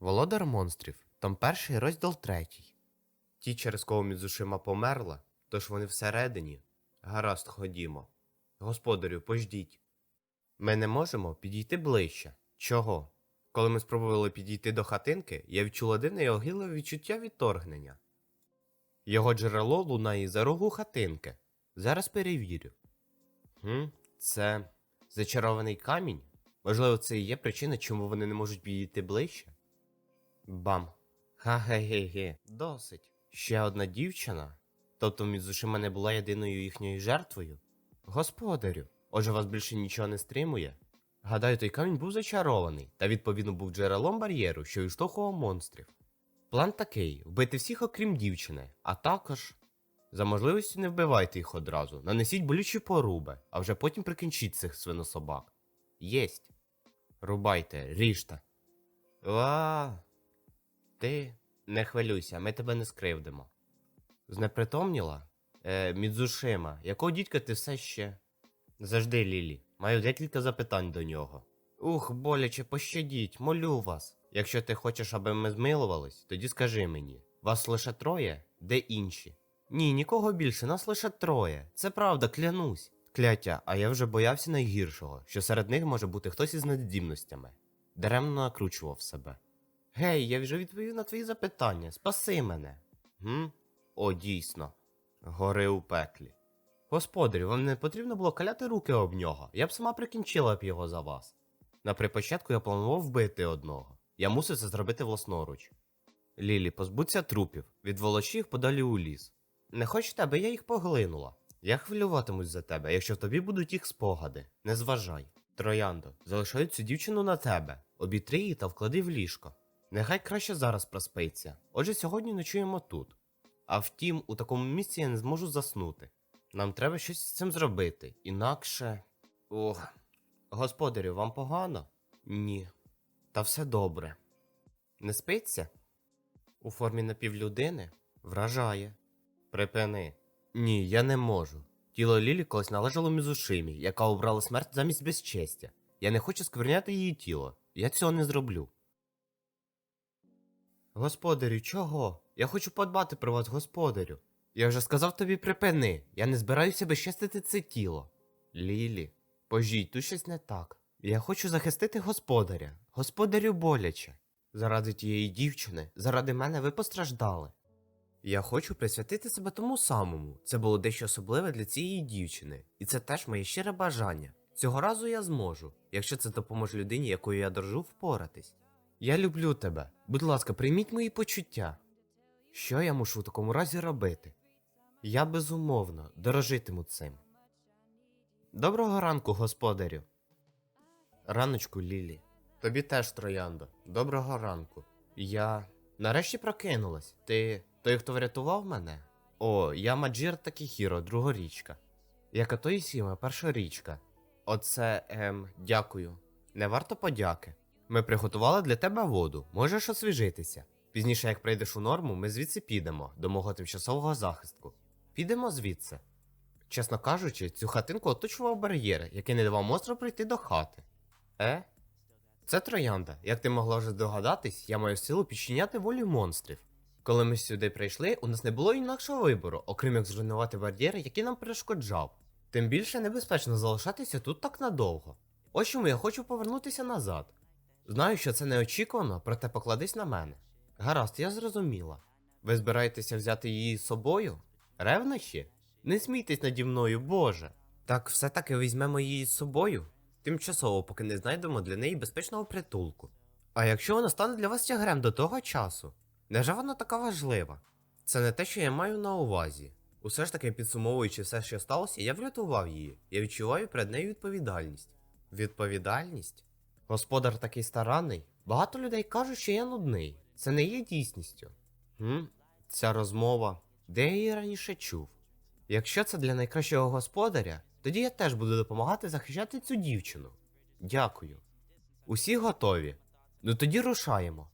Володар монстрів, там перший розділ третій. Ті, через кого Мізушима померла, тож вони всередині. Гаразд, ходімо. Господарю, пождіть. Ми не можемо підійти ближче. Чого? Коли ми спробували підійти до хатинки, я відчула дивне і огидне відчуття відторгнення. Його джерело лунає за рогу хатинки. Зараз перевірю. Хм, це зачарований камінь? Можливо, це і є причина, чому вони не можуть підійти ближче? Бам. Ха-ге-ге-ге. Досить. Ще одна дівчина? Тобто Мізушима не була єдиною їхньою жертвою? Господарю, отже вас більше нічого не стримує? Гадаю, той камінь був зачарований, та відповідно був джерелом бар'єру, що відштовхував монстрів. План такий: вбити всіх, окрім дівчини, а також. За можливості не вбивайте їх одразу, нанесіть болючі поруби, а вже потім прикінчіть цих свинособак. Єсть. Рубайте, ріжте. Ва. Ти не хвилюйся, ми тебе не скривдимо. Знепритомніла? Е, Мідзушима, якого дідька ти все ще? Завжди, Лілі, маю декілька запитань до нього. Ух, боляче, пощадіть, молю вас. Якщо ти хочеш, аби ми змилувались, тоді скажи мені, вас лише троє, де інші? Ні, нікого більше, нас лише троє. Це правда, клянусь. Кляття, а я вже боявся найгіршого, що серед них може бути хтось із надздібностями. Даремно накручував себе. Гей, я вже відповів на твої запитання. Спаси мене. Гм? О, дійсно. Гори у пеклі. Господарю, вам не потрібно було каляти руки об нього. Я б сама прикінчила б його за вас. На припочатку я планував вбити одного. Я мусив це зробити власноруч. Лілі, позбудься трупів, відволочи їх подалі у ліс. Не хочете, аби я їх поглинула. Я хвилюватимусь за тебе, якщо в тобі будуть їх спогади. Не зважай. Трояндо, залишаю цю дівчину на тебе. Обітри її та вклади в ліжко. Нехай краще зараз проспиться. Отже, сьогодні ночуємо тут. А втім, у такому місці я не зможу заснути. Нам треба щось з цим зробити, інакше. Ох. Господарю, вам погано? Ні. Та все добре. Не спиться? У формі напівлюдини? Вражає. Припини. Ні, я не можу. Тіло Лілі колись належало Мізушимі, яка обрала смерть замість безчестя. Я не хочу скверняти її тіло. Я цього не зроблю. Господарю, чого? Я хочу подбати про вас, господарю. Я вже сказав тобі припини. Я не збираюся безчестити це тіло. Лілі, пожіть, тут щось не так. Я хочу захистити господаря. Господарю боляче. Заради тієї дівчини, заради мене ви постраждали. Я хочу присвятити себе тому самому. Це було дещо особливе для цієї дівчини, і це теж моє щире бажання. Цього разу я зможу, якщо це допоможе людині, якою я дорожу, впоратись. Я люблю тебе. Будь ласка, прийміть мої почуття. Що я мушу в такому разі робити? Я безумовно дорожитиму цим. Доброго ранку, господарю. Раночку, Лілі. Тобі теж, трояндо. Доброго ранку. Я нарешті прокинулась. Ти той, хто врятував мене? О, я Маджір Такіхіро, другорічка. Яка і Сіма, перша річка. Оце, ем, дякую. Не варто подяки. Ми приготували для тебе воду, можеш освіжитися. Пізніше, як прийдеш у норму, ми звідси підемо до мого тимчасового захистку. Підемо звідси. Чесно кажучи, цю хатинку оточував бар'єр, який не давав монстру прийти до хати. Е? Це троянда. Як ти могла вже здогадатись, я маю силу підчиняти волю монстрів. Коли ми сюди прийшли, у нас не було інакшого вибору, окрім як зруйнувати бар'єр, який нам перешкоджав. Тим більше небезпечно залишатися тут так надовго. Ось чому я хочу повернутися назад. Знаю, що це неочікувано, проте покладись на мене. Гаразд, я зрозуміла. Ви збираєтеся взяти її з собою? Ревнощі? Не смійтесь наді мною, Боже. Так все-таки візьмемо її з собою? Тимчасово, поки не знайдемо для неї безпечного притулку. А якщо вона стане для вас тягрем до того часу, невже вона така важлива? Це не те, що я маю на увазі. Усе ж таки, підсумовуючи все, що сталося, я врятував її. Я відчуваю перед нею відповідальність. Відповідальність? Господар такий старанний. Багато людей кажуть, що я нудний. Це не є дійсністю. Хм? Ця розмова. Де я її раніше чув? Якщо це для найкращого господаря, тоді я теж буду допомагати захищати цю дівчину. Дякую. Усі готові. Ну тоді рушаємо.